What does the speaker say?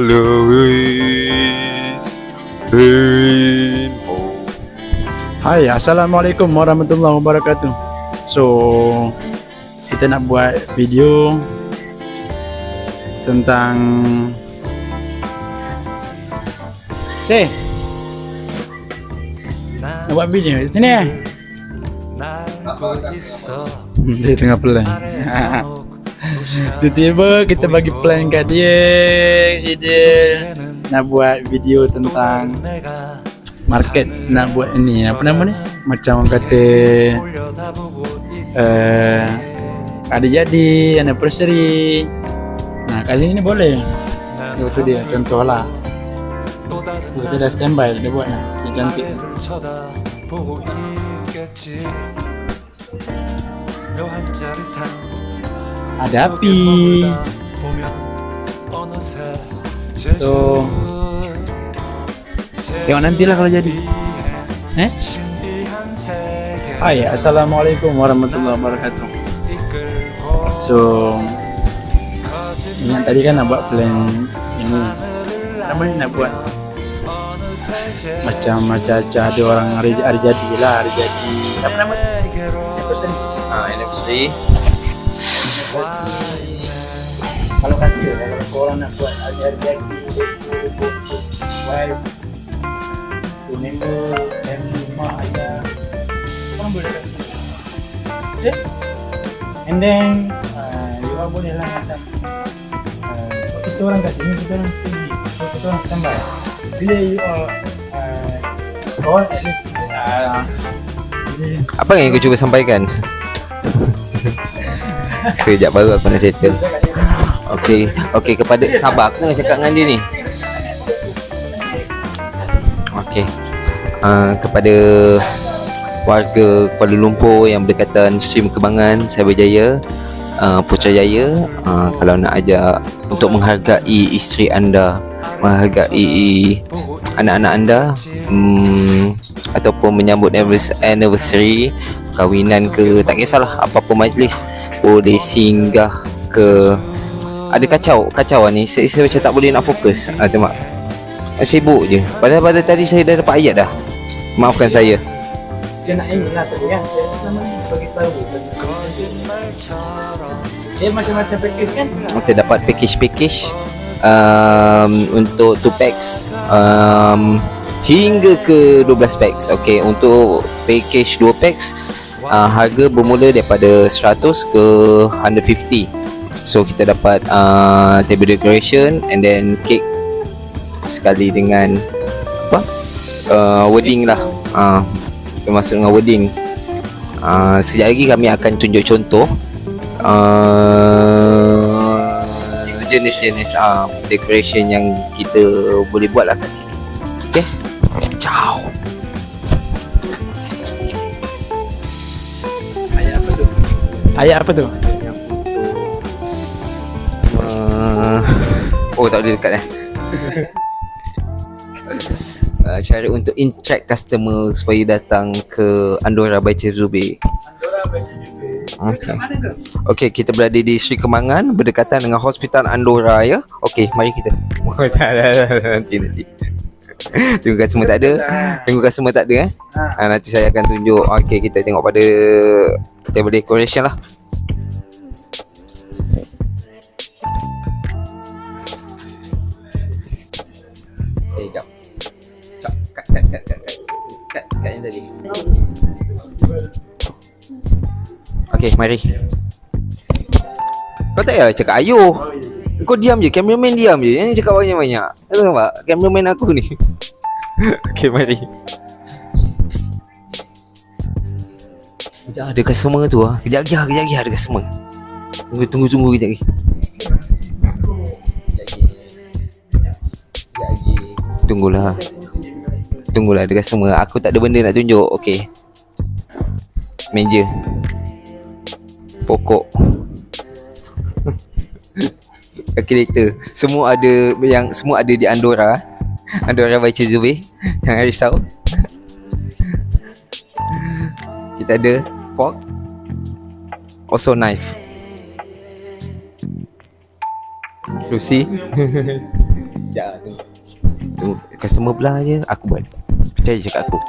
Louis Hai, Assalamualaikum Warahmatullahi Wabarakatuh. So, kita nak buat video tentang Say Nak buat video di sini eh? Dia tengah pelan. Tiba-tiba kita bagi plan kat dia. Dia nak buat video tentang market nak buat ni. Apa nama ni? Macam orang kata uh, ada jadi anniversary. Nah kali ni boleh. Tu tu dia contoh lah kita dah standby dia buat lah dia cantik ada api so Tengok nantilah kalau jadi. Eh? Hai, Assalamualaikum warahmatullahi wabarakatuh. So, ingat tadi kan nak buat plan ini. Apa ni nak buat? Macam macam macam ada orang hari, hari jadi lah, hari jadi. Apa nama? Anniversary. Ah, anniversary. Kalau kata, kalau orang nak buat jadi, wife, tu member, family, mak, ayah, orang boleh sini. Okay? And then, uh, you all boleh lah macam uh, sebab kita orang kat sini, kita orang steady. So, kita orang standby. Bila you all uh, call, at least uh, Apa yang kau cuba sampaikan? Sekejap baru aku nak settle. Okey, okey kepada sabar aku tengah cakap dengan dia ni. Okey. Uh, kepada warga Kuala Lumpur yang berdekatan Stream Kembangan, Cyberjaya, uh, Putrajaya, uh, kalau nak ajak untuk menghargai isteri anda, menghargai anak-anak anda, um, ataupun menyambut anniversary- kahwinan ke tak kisahlah apa-apa majlis. Boleh singgah ke. Ada kacau kacau ni. Saya, saya macam tak boleh nak fokus. Ah, tengok Ah, sibuk je. Padahal pada tadi saya dah dapat ayat dah. Maafkan saya. Dia nak ini lah tadi kan? Saya nama ni bagi tahu. Dia macam-macam package kan? Kita dapat package-package um, untuk 2 packs um, hingga ke 12 packs. Okey untuk package 2 packs uh, harga bermula daripada 100 ke 150 so kita dapat uh, table decoration and then cake sekali dengan apa? Uh, wedding lah. Uh, termasuk dengan wedding. Uh, sekejap lagi kami akan tunjuk contoh uh, jenis-jenis uh, decoration yang kita boleh buat lah kat sini ciao ayat apa tu ayat apa tu uh, oh tak boleh dekat eh Uh, cara untuk interact customer supaya datang ke Andorra by Cik Zubir Okay. Okey, kita berada di Sri Kemangan berdekatan dengan Hospital Andorra ya. Okey, mari kita. Oh, tak, tak, tak, tak, nanti nanti. Tunggu customer tak ada. Tunggu customer tak ada eh. Ha, nanti saya akan tunjuk. Okey, kita tengok pada table decoration lah. Eh, jap. Jap, kat kat kat kat kat. Kat kat yang tadi. Okey, mari. Kau tak payah cakap ayuh. Kau diam je, cameraman diam je. Yang cakap banyak-banyak. Tahu tak? Cameraman aku ni. Okey, mari. Kejap ada customer tu ah. Kejap lagi, ah, kejap lagi ada customer. Tunggu tunggu tunggu kejap lagi. Tunggulah. Tunggulah ada customer. Aku tak ada benda nak tunjuk. Okey. Meja. Pokok. Kalkulator. Semua ada yang semua ada di Andorra. Andorra by Zubir. Jangan risau. Kita ada fork. Also knife. Lucy. Sekejap tunggu. Tunggu customer belah je aku buat. Percaya cakap aku.